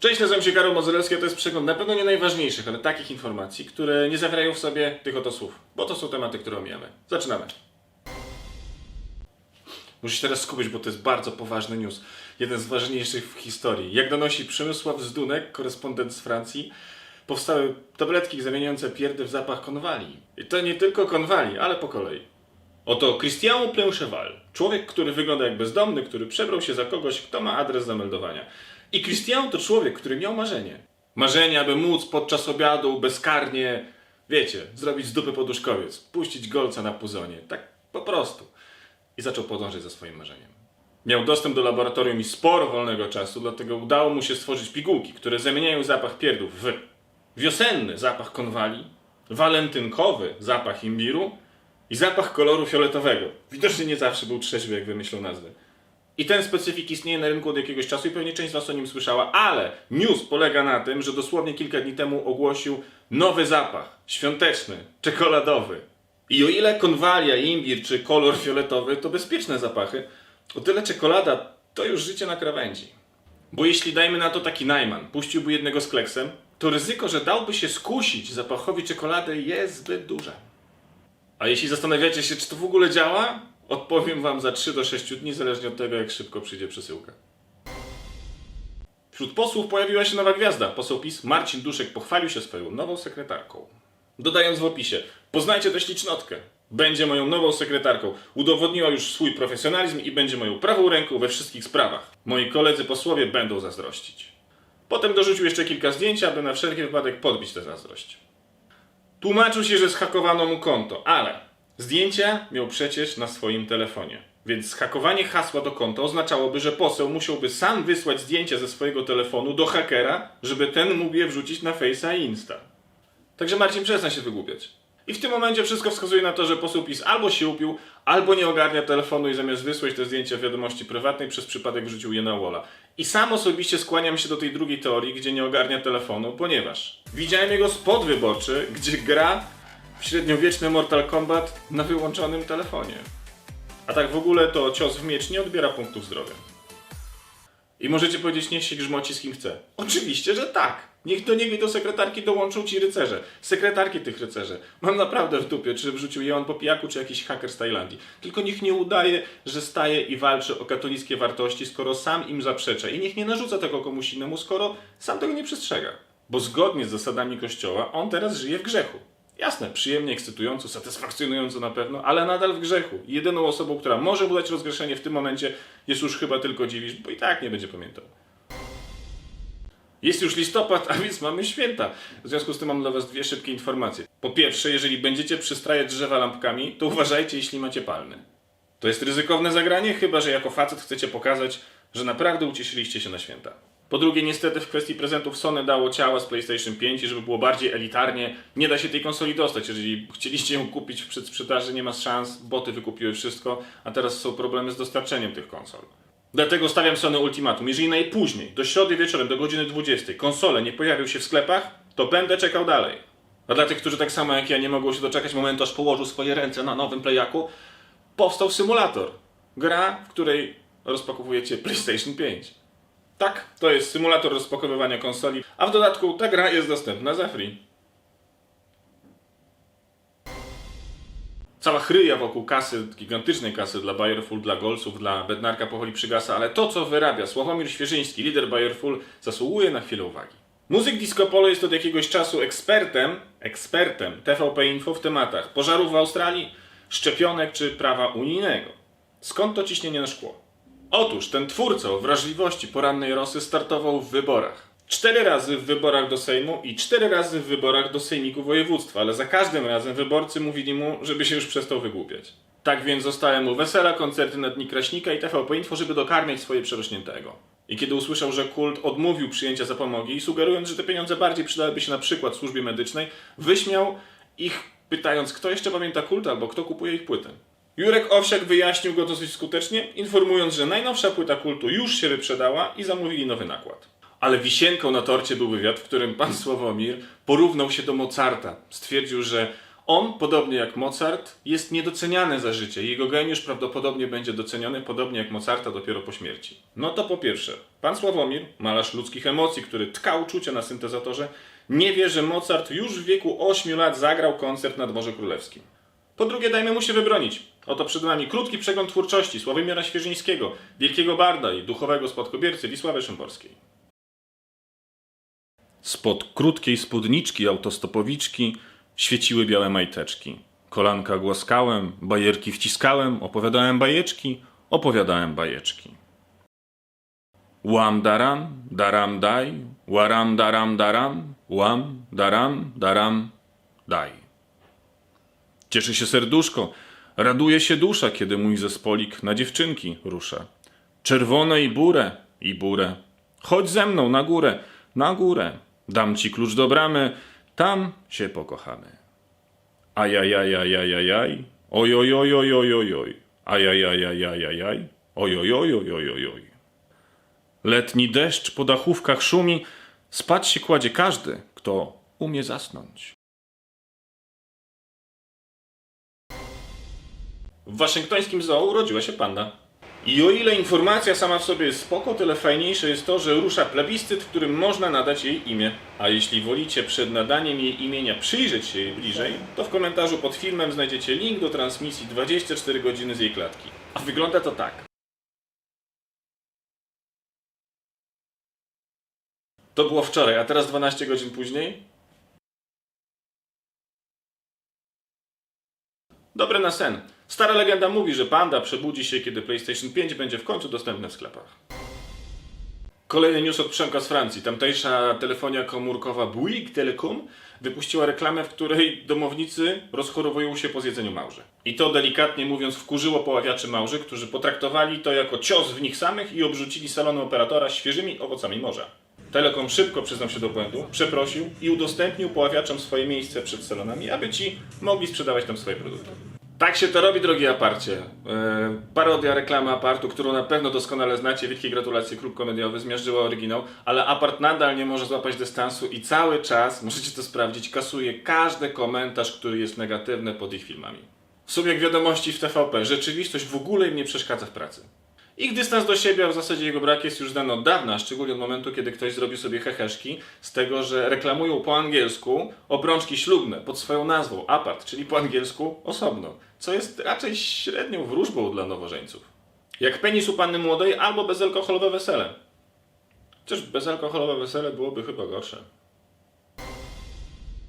Cześć, nazywam się Karol Modzelewski, to jest przegląd na pewno nie najważniejszych, ale takich informacji, które nie zawierają w sobie tych oto słów, bo to są tematy, które omijamy. Zaczynamy. Muszę teraz skupić, bo to jest bardzo poważny news. Jeden z ważniejszych w historii. Jak donosi Przemysław Zdunek, korespondent z Francji, powstały tabletki zamieniające pierdy w zapach konwali. I to nie tylko konwali, ale po kolei. Oto Christian Pleuncheval, człowiek, który wygląda jak bezdomny, który przebrał się za kogoś, kto ma adres zameldowania. I Christian to człowiek, który miał marzenie. Marzenie, aby móc podczas obiadu bezkarnie, wiecie, zrobić z dupy poduszkowiec, puścić golca na puzonie. Tak po prostu. I zaczął podążać za swoim marzeniem. Miał dostęp do laboratorium i sporo wolnego czasu, dlatego udało mu się stworzyć pigułki, które zamieniają zapach pierdów w wiosenny zapach konwali, walentynkowy zapach imbiru i zapach koloru fioletowego. Widocznie nie zawsze był trzeźwy, jak wymyślał nazwę. I ten specyfik istnieje na rynku od jakiegoś czasu i pewnie część z Was o nim słyszała, ale news polega na tym, że dosłownie kilka dni temu ogłosił nowy zapach, świąteczny, czekoladowy. I o ile konwalia, imbir czy kolor fioletowy to bezpieczne zapachy, o tyle czekolada to już życie na krawędzi. Bo jeśli dajmy na to taki Najman puściłby jednego z kleksem, to ryzyko, że dałby się skusić zapachowi czekolady jest zbyt duże. A jeśli zastanawiacie się, czy to w ogóle działa, odpowiem wam za 3 do 6 dni, zależnie od tego, jak szybko przyjdzie przesyłka. Wśród posłów pojawiła się nowa gwiazda. Poseł PiS Marcin Duszek pochwalił się swoją nową sekretarką. Dodając w opisie, poznajcie tę ślicznotkę. Będzie moją nową sekretarką. Udowodniła już swój profesjonalizm i będzie moją prawą ręką we wszystkich sprawach. Moi koledzy posłowie będą zazdrościć. Potem dorzucił jeszcze kilka zdjęć, aby na wszelki wypadek podbić tę zazdrość. Tłumaczył się, że zhakowano mu konto, ale zdjęcia miał przecież na swoim telefonie. Więc zhakowanie hasła do konta oznaczałoby, że poseł musiałby sam wysłać zdjęcia ze swojego telefonu do hakera, żeby ten mógł je wrzucić na Face'a i Insta. Także Marcin przestań się wygłupiać. I w tym momencie wszystko wskazuje na to, że poseł PiS albo się upił, albo nie ogarnia telefonu i zamiast wysłać te zdjęcia w wiadomości prywatnej, przez przypadek wrzucił je na Walla. I sam osobiście skłaniam się do tej drugiej teorii, gdzie nie ogarnia telefonu, ponieważ widziałem jego spot wyborczy, gdzie gra w średniowieczny Mortal Kombat na wyłączonym telefonie. A tak w ogóle to cios w miecz nie odbiera punktów zdrowia. I możecie powiedzieć, niech się grzmoci z kim chce. Oczywiście, że tak. Niech do niego i do sekretarki dołączą ci rycerze. Sekretarki tych rycerzy. Mam naprawdę w dupie, czy wrzucił je on po pijaku, czy jakiś haker z Tajlandii. Tylko niech nie udaje, że staje i walczy o katolickie wartości, skoro sam im zaprzecza. I niech nie narzuca tego komuś innemu, skoro sam tego nie przestrzega. Bo zgodnie z zasadami Kościoła, on teraz żyje w grzechu. Jasne, przyjemnie, ekscytująco, satysfakcjonująco na pewno, ale nadal w grzechu. Jedyną osobą, która może mu dać rozgrzeszenie w tym momencie jest już chyba tylko dziwisz, bo i tak nie będzie pamiętał. Jest już listopad, a więc mamy święta. W związku z tym mam dla Was dwie szybkie informacje. Po pierwsze, jeżeli będziecie przystrajać drzewa lampkami, to uważajcie, jeśli macie palny. To jest ryzykowne zagranie, chyba że jako facet chcecie pokazać, że naprawdę ucieszyliście się na święta. Po drugie, niestety w kwestii prezentów Sony dało ciała z PlayStation 5 i żeby było bardziej elitarnie, nie da się tej konsoli dostać. Jeżeli chcieliście ją kupić w przedsprzedaży, nie ma szans, boty wykupiły wszystko, a teraz są problemy z dostarczeniem tych konsol. Dlatego stawiam Sony ultimatum. Jeżeli najpóźniej, do środy wieczorem, do godziny 20, konsole nie pojawią się w sklepach, to będę czekał dalej. A dla tych, którzy tak samo jak ja nie mogą się doczekać momentu, aż położył swoje ręce na nowym playaku, powstał symulator. Gra, w której rozpakowujecie PlayStation 5. Tak, to jest symulator rozpakowywania konsoli, a w dodatku ta gra jest dostępna za free. Cała chryja wokół kasy, gigantycznej kasy dla Bayerful, dla Golców, dla Bednarka powoli przygasa, ale to, co wyrabia Sławomir Świeżyński, lider Bayerful, zasługuje na chwilę uwagi. Muzyk Disco Polo jest od jakiegoś czasu ekspertem, ekspertem TVP Info w tematach pożarów w Australii, szczepionek czy prawa unijnego. Skąd to ciśnienie na szkło? Otóż ten twórca wrażliwości porannej rosy startował w wyborach. Cztery razy w wyborach do Sejmu i cztery razy w wyborach do Sejmiku Województwa, ale za każdym razem wyborcy mówili mu, żeby się już przestał wygłupiać. Tak więc zostały mu wesela, koncerty na Dni Kraśnika i TVP Info, żeby dokarmiać swoje przerośniętego. I kiedy usłyszał, że kult odmówił przyjęcia zapomogi sugerując, że te pieniądze bardziej przydałyby się na przykład służbie medycznej, wyśmiał ich pytając, kto jeszcze pamięta kult albo kto kupuje ich płytę. Jurek Owsiak wyjaśnił go dosyć skutecznie, informując, że najnowsza płyta kultu już się wyprzedała i zamówili nowy nakład. Ale wisienką na torcie był wywiad, w którym pan Sławomir porównał się do Mozarta. Stwierdził, że On, podobnie jak Mozart, jest niedoceniany za życie. Jego geniusz prawdopodobnie będzie doceniony, podobnie jak Mozarta, dopiero po śmierci. No to po pierwsze, pan Sławomir, malarz ludzkich emocji, który tkał czucie na syntezatorze, nie wie, że Mozart już w wieku 8 lat zagrał koncert na dworze królewskim. Po drugie, dajmy mu się wybronić. Oto przed nami krótki przegląd twórczości Sławomira Świeżyńskiego, wielkiego barda i duchowego spadkobiercy Wisławy Szymborskiej. Spod krótkiej spódniczki autostopowiczki świeciły białe majteczki. Kolanka głaskałem, bajerki wciskałem, opowiadałem bajeczki, opowiadałem bajeczki. Łam daram, daram daj, łaram daram daram, łam daram daram daj. Cieszy się serduszko, raduje się dusza, kiedy mój zespolik na dziewczynki rusza. Czerwone i burę, i burę. Chodź ze mną na górę, na górę. Dam ci klucz do bramy, tam się pokochamy. Ajajajajajajaj, ojojojojojojoj, ajajajajajajaj, ojojojojojojoj. Letni deszcz po dachówkach szumi, spać się kładzie każdy, kto umie zasnąć. W waszyngtońskim zoo urodziła się panda. I o ile informacja sama w sobie jest spoko, tyle fajniejsze jest to, że rusza plebiscyt, w którym można nadać jej imię. A jeśli wolicie przed nadaniem jej imienia przyjrzeć się jej bliżej, to w komentarzu pod filmem znajdziecie link do transmisji 24 godziny z jej klatki. A wygląda to tak. To było wczoraj, a teraz 12 godzin później? Dobre na sen. Stara legenda mówi, że panda przebudzi się, kiedy PlayStation 5 będzie w końcu dostępne w sklepach. Kolejny news od Przemka z Francji. Tamtejsza telefonia komórkowa Bouygues Telecom wypuściła reklamę, w której domownicy rozchorowują się po zjedzeniu małży. I to delikatnie mówiąc wkurzyło poławiaczy małży, którzy potraktowali to jako cios w nich samych i obrzucili salony operatora świeżymi owocami morza. Telekom szybko przyznał się do błędu, przeprosił i udostępnił poławiaczom swoje miejsce przed salonami, aby ci mogli sprzedawać tam swoje produkty. Tak się to robi, drogi aparcie. Yy, parodia reklamy apartu, którą na pewno doskonale znacie. Wielkie gratulacje, klub komediowy, zmiażdżyła oryginał, ale apart nadal nie może złapać dystansu i cały czas, możecie to sprawdzić, kasuje każdy komentarz, który jest negatywny pod ich filmami. Subiek wiadomości w TVP. Rzeczywistość w ogóle im nie przeszkadza w pracy. Ich dystans do siebie, a w zasadzie jego brak jest już znany od dawna, szczególnie od momentu, kiedy ktoś zrobił sobie heheszki z tego, że reklamują po angielsku obrączki ślubne pod swoją nazwą apart, czyli po angielsku osobno, co jest raczej średnią wróżbą dla nowożeńców. Jak penis u panny młodej albo bezalkoholowe wesele. Chociaż bezalkoholowe wesele byłoby chyba gorsze.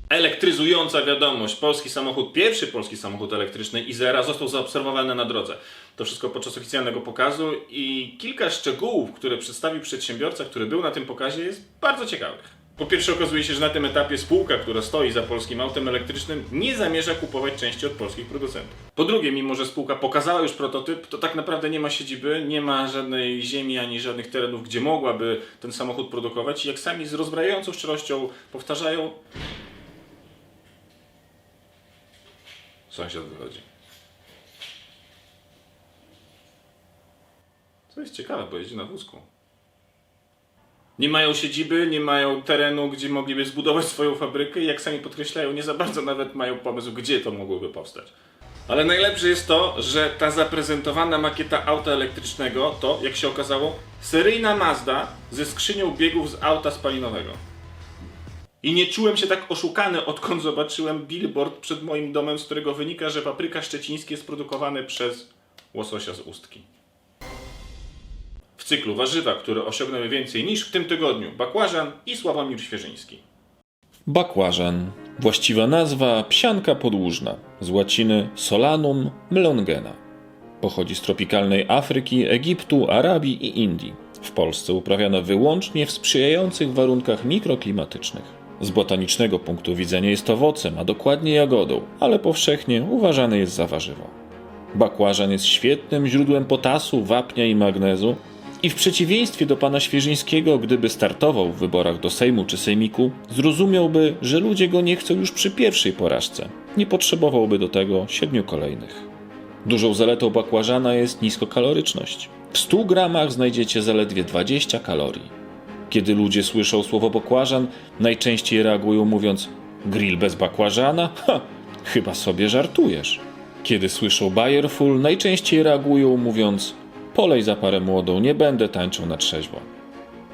Elektryzująca wiadomość. Polski samochód, pierwszy polski samochód elektryczny Izera został zaobserwowany na drodze. To wszystko podczas oficjalnego pokazu i kilka szczegółów, które przedstawił przedsiębiorca, który był na tym pokazie, jest bardzo ciekawych. Po pierwsze okazuje się, że na tym etapie spółka, która stoi za polskim autem elektrycznym, nie zamierza kupować części od polskich producentów. Po drugie, mimo że spółka pokazała już prototyp, to tak naprawdę nie ma siedziby, nie ma żadnej ziemi ani żadnych terenów, gdzie mogłaby ten samochód produkować i jak sami z rozbrajającą szczerością powtarzają, Sąsiad wychodzi. Co jest ciekawe, bo jeździ na wózku. Nie mają siedziby, nie mają terenu, gdzie mogliby zbudować swoją fabrykę i jak sami podkreślają, nie za bardzo nawet mają pomysł, gdzie to mogłoby powstać. Ale najlepsze jest to, że ta zaprezentowana makieta auta elektrycznego to, jak się okazało, seryjna Mazda ze skrzynią biegów z auta spalinowego. I nie czułem się tak oszukany, odkąd zobaczyłem billboard przed moim domem, z którego wynika, że papryka szczecińskie jest produkowane przez łososia z ustki. W cyklu warzywa, które osiągnęły więcej niż w tym tygodniu, bakłażan i Sławomir Świeżyński. Bakłażan. Właściwa nazwa psianka podłużna, z łaciny Solanum mlongena. Pochodzi z tropikalnej Afryki, Egiptu, Arabii i Indii. W Polsce uprawiana wyłącznie w sprzyjających warunkach mikroklimatycznych. Z botanicznego punktu widzenia jest owocem, a dokładnie jagodą, ale powszechnie uważany jest za warzywo. Bakłażan jest świetnym źródłem potasu, wapnia i magnezu i w przeciwieństwie do pana Świeżyńskiego, gdyby startował w wyborach do Sejmu czy Sejmiku, zrozumiałby, że ludzie go nie chcą już przy pierwszej porażce. Nie potrzebowałby do tego siedmiu kolejnych. Dużą zaletą bakłażana jest niskokaloryczność. W 100 gramach znajdziecie zaledwie 20 kalorii. Kiedy ludzie słyszą słowo bakłażan, najczęściej reagują mówiąc grill bez bakłażana? Ha, Chyba sobie żartujesz. Kiedy słyszą Bayerful, najczęściej reagują mówiąc: Polej za parę młodą, nie będę tańczył na trzeźwo.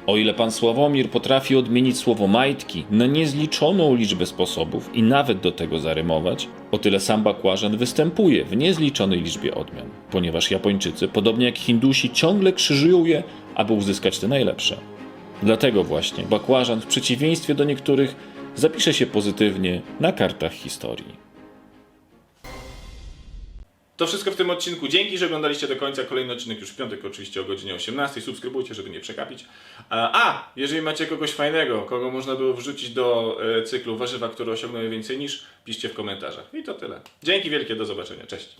O ile pan Sławomir potrafi odmienić słowo majtki na niezliczoną liczbę sposobów i nawet do tego zarymować, o tyle sam bakłażan występuje w niezliczonej liczbie odmian, ponieważ Japończycy, podobnie jak Hindusi, ciągle krzyżują je, aby uzyskać te najlepsze. Dlatego właśnie bakłażan, w przeciwieństwie do niektórych, zapisze się pozytywnie na kartach historii. To wszystko w tym odcinku. Dzięki, że oglądaliście do końca. Kolejny odcinek już w piątek, oczywiście o godzinie 18. Subskrybujcie, żeby nie przekapić. A, a jeżeli macie kogoś fajnego, kogo można było wrzucić do e, cyklu warzywa, które osiągnęły więcej niż, piszcie w komentarzach. I to tyle. Dzięki wielkie, do zobaczenia. Cześć.